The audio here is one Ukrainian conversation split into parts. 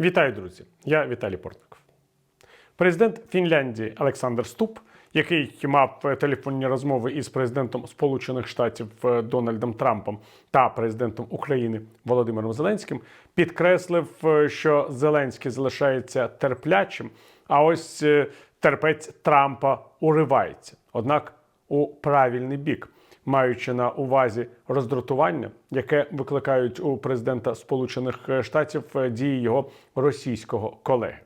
Вітаю, друзі! Я Віталій Портников. Президент Фінляндії Олександр Ступ, який мав телефонні розмови із президентом Сполучених Штатів е, Дональдом Трампом та президентом України Володимиром Зеленським, підкреслив, е, що Зеленський залишається терплячим, а ось е, терпець Трампа уривається. Однак у правильний бік маючи на увазі роздратування, яке викликають у президента Сполучених Штатів е, дії його російського колеги.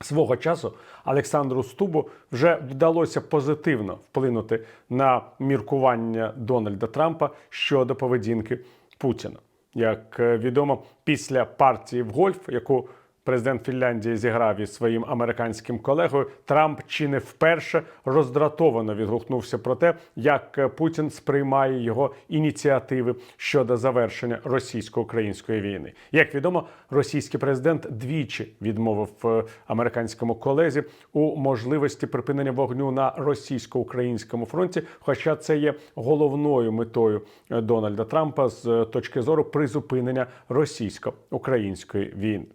Свого часу Олександру Стубу вже вдалося позитивно вплинути на міркування Дональда Трампа щодо поведінки Путіна. Як е, відомо, після партії в гольф, яку президент Фінляндії зіграв із своїм американським колегою, Трамп чи не вперше роздратовано відгукнувся про те, як Путін сприймає його ініціативи щодо завершення російсько-української війни. Як відомо, російський президент двічі відмовив е, американському колезі у можливості припинення вогню на російсько-українському фронті. Хоча це є головною метою е, Дональда Трампа з е, точки зору призупинення російсько-української війни.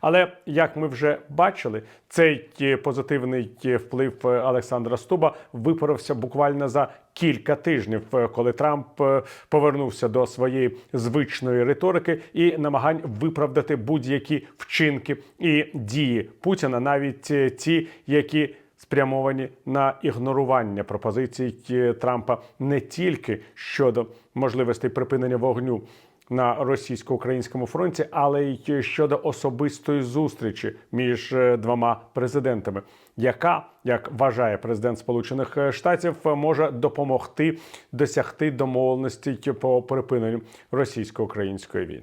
Але як ми вже бачили, цей е, позитивний е, вплив е, Олександра Стуба випарився буквально за кілька тижнів, коли Трамп повернувся до своєї звичної риторики і намагань виправдати будь-які вчинки і дії Путіна, навіть ті, які спрямовані на ігнорування пропозицій Трампа не тільки щодо можливостей припинення вогню на російсько-українському фронті, але й щодо особистої зустрічі між е, двома президентами, яка, як вважає президент Сполучених Штатів, може допомогти досягти домовленості по припиненню російсько-української війни.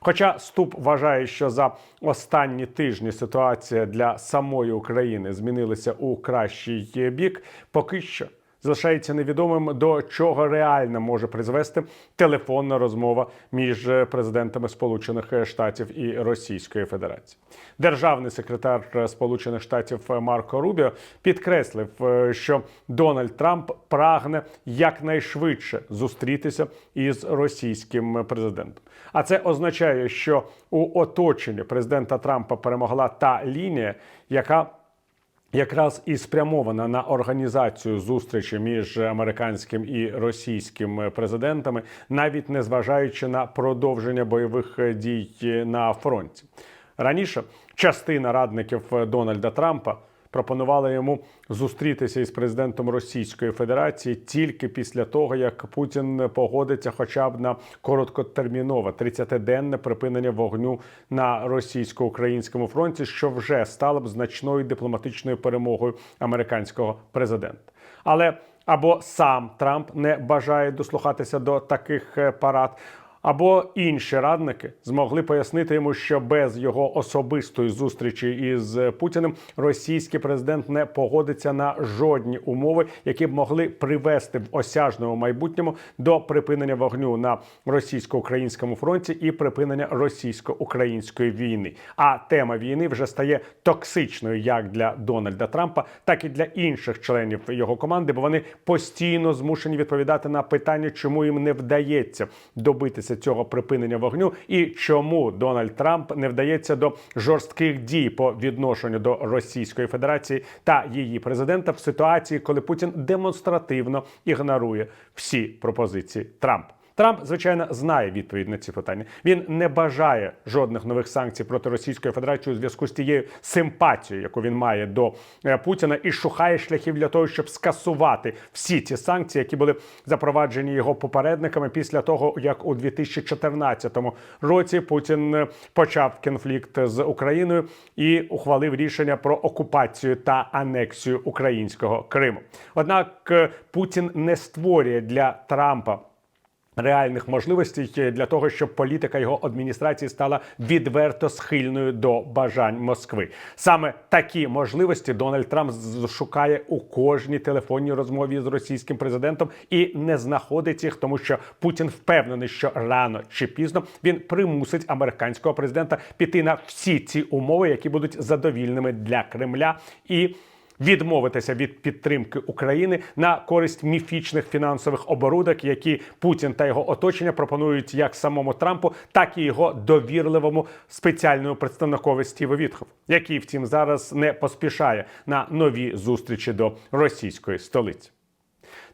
Хоча Ступ вважає, що за останні тижні ситуація для самої України змінилася у кращий бік, поки що залишається невідомим, до чого реально може призвести телефонна розмова між президентами Сполучених Штатів і Російської Федерації. Державний секретар Сполучених Штатів Марко Рубіо підкреслив, е, що Дональд Трамп прагне якнайшвидше зустрітися із російським президентом. А це означає, що у оточенні президента Трампа перемогла та лінія, яка якраз і спрямована на організацію зустрічі між американським і російським президентами, навіть не зважаючи на продовження бойових дій на фронті. Раніше частина радників Дональда Трампа пропонувала йому зустрітися із президентом Російської Федерації тільки після того, як Путін погодиться, хоча б на короткотермінове 30-денне припинення вогню на російсько-українському фронті, що вже стало б значною дипломатичною перемогою американського президента. Але або сам Трамп не бажає дослухатися до таких е, парад. Або інші радники змогли пояснити йому, що без його особистої зустрічі із Путіним російський президент не погодиться на жодні умови, які б могли привести в осяжному майбутньому до припинення вогню на російсько-українському фронті і припинення російсько-української війни. А тема війни вже стає токсичною як для Дональда Трампа, так і для інших членів його команди, бо вони постійно змушені відповідати на питання, чому їм не вдається добитися цього припинення вогню, і чому Дональд Трамп не вдається до жорстких дій по відношенню до Російської Федерації та її президента в ситуації, коли Путін демонстративно ігнорує всі пропозиції Трампа. Трамп, звичайно, знає відповідь на ці питання. Він не бажає жодних нових санкцій проти Російської Федерації у зв'язку з тією симпатією, яку він має до е, Путіна, і шукає шляхів для того, щоб скасувати всі ті санкції, які були запроваджені його попередниками після того, як у 2014 році Путін е, почав конфлікт з Україною і ухвалив рішення про окупацію та анексію українського Криму. Однак е, Путін не створює для Трампа реальних можливостей для того, щоб політика його адміністрації стала відверто схильною до бажань Москви. Саме такі можливості Дональд Трамп шукає у кожній телефонній розмові з російським президентом і не знаходить їх, тому що Путін впевнений, що рано чи пізно він примусить американського президента піти на всі ці умови, які будуть задовільними для Кремля і відмовитися від підтримки України на користь міфічних фінансових оборудок, які Путін та його оточення пропонують як самому Трампу, так і його довірливому спеціальному представникові Стіву Вітхов, який, втім, зараз не поспішає на нові зустрічі до російської столиці.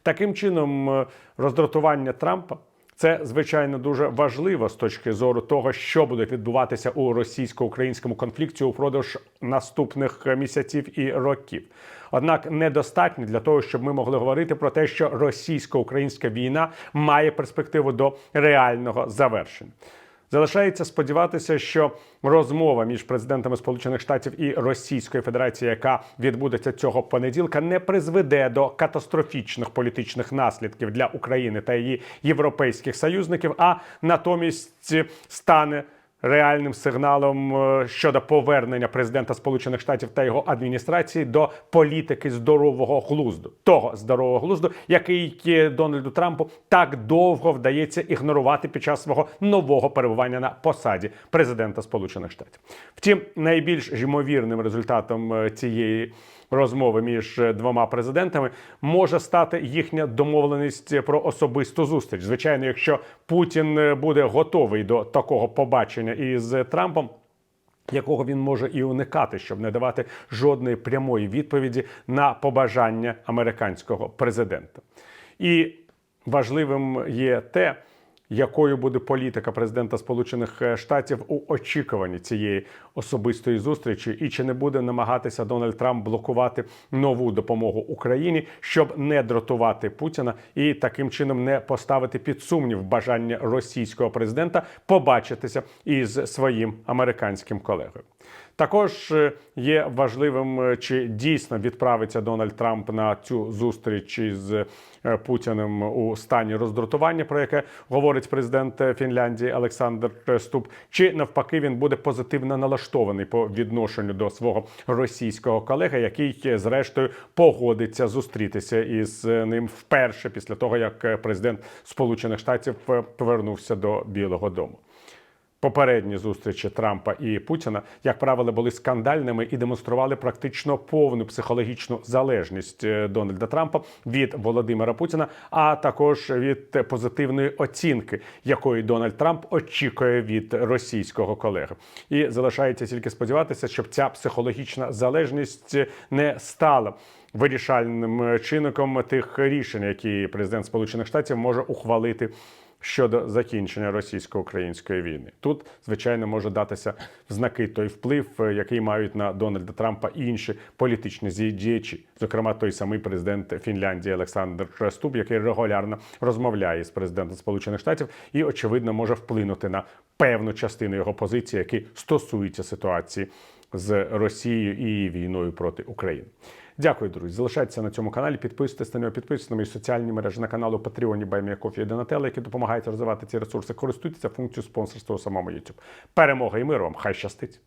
Таким чином, е, роздратування Трампа це звичайно дуже важливо з точки зору того, що буде відбуватися у російсько-українському конфлікті упродовж наступних місяців і років. Однак недостатньо для того, щоб ми могли говорити про те, що російсько-українська війна має перспективу до реального завершення. Залишається сподіватися, що розмова між президентами Сполучених Штатів і Російської Федерації, яка відбудеться цього понеділка, не призведе до катастрофічних політичних наслідків для України та її європейських союзників, а натомість стане реальним сигналом е, щодо повернення президента Сполучених Штатів та його адміністрації до політики здорового глузду, того здорового глузду, який Дональду Трампу так довго вдається ігнорувати під час свого нового перебування на посаді президента Сполучених Штатів. Втім, найбільш ймовірним результатом е, цієї розмови між е, двома президентами може стати їхня домовленість про особисту зустріч. Звичайно, якщо Путін буде готовий до такого побачення із Трампом. Якого він може і уникати, щоб не давати жодної прямої відповіді на побажання американського президента, і важливим є те, якою буде політика президента Сполучених е, Штатів у очікуванні цієї особистої зустрічі, і чи не буде намагатися Дональд Трамп блокувати нову допомогу Україні, щоб не дратувати Путіна і таким чином не поставити під сумнів бажання російського президента побачитися із своїм американським колегою. Також е, є важливим, е, чи дійсно відправиться Дональд Трамп на цю зустріч із е, Путіним у стані роздратування, про яке говорить президент Фінляндії Олександр Ступ, чи навпаки він буде позитивно налаштований по відношенню до свого російського колеги, який зрештою погодиться зустрітися із ним вперше після того, як президент Сполучених Штатів повернувся до Білого Дому. Попередні зустрічі Трампа і Путіна, як правило, були скандальними і демонстрували практично повну психологічну залежність е, Дональда Трампа від Володимира Путіна, а також від позитивної оцінки, якої Дональд Трамп очікує від російського колеги. І залишається тільки сподіватися, щоб ця психологічна залежність не стала. Вирішальним чинником тих рішень, які президент Сполучених Штатів може ухвалити щодо закінчення російсько-української війни. Тут, звичайно, може датися в знаки той вплив, е, який мають на Дональда Трампа і інші політичні діячі, зокрема той самий президент Фінляндії Олександр Стуб, який регулярно розмовляє з президентом Сполучених Штатів і, очевидно, може вплинути на певну частину його позиції, які стосуються ситуації з Росією і війною проти України. Дякую, друзі. Залишайтеся на цьому каналі. Підписуйтесь на нього, підписуйтесь на мої соціальні мережі на каналу Патреоні Баймія Кофі і Донателла, які допомагають розвивати ці ресурси. Користуйтеся функцією спонсорства у самому YouTube. Перемога і миру вам! Хай щастить!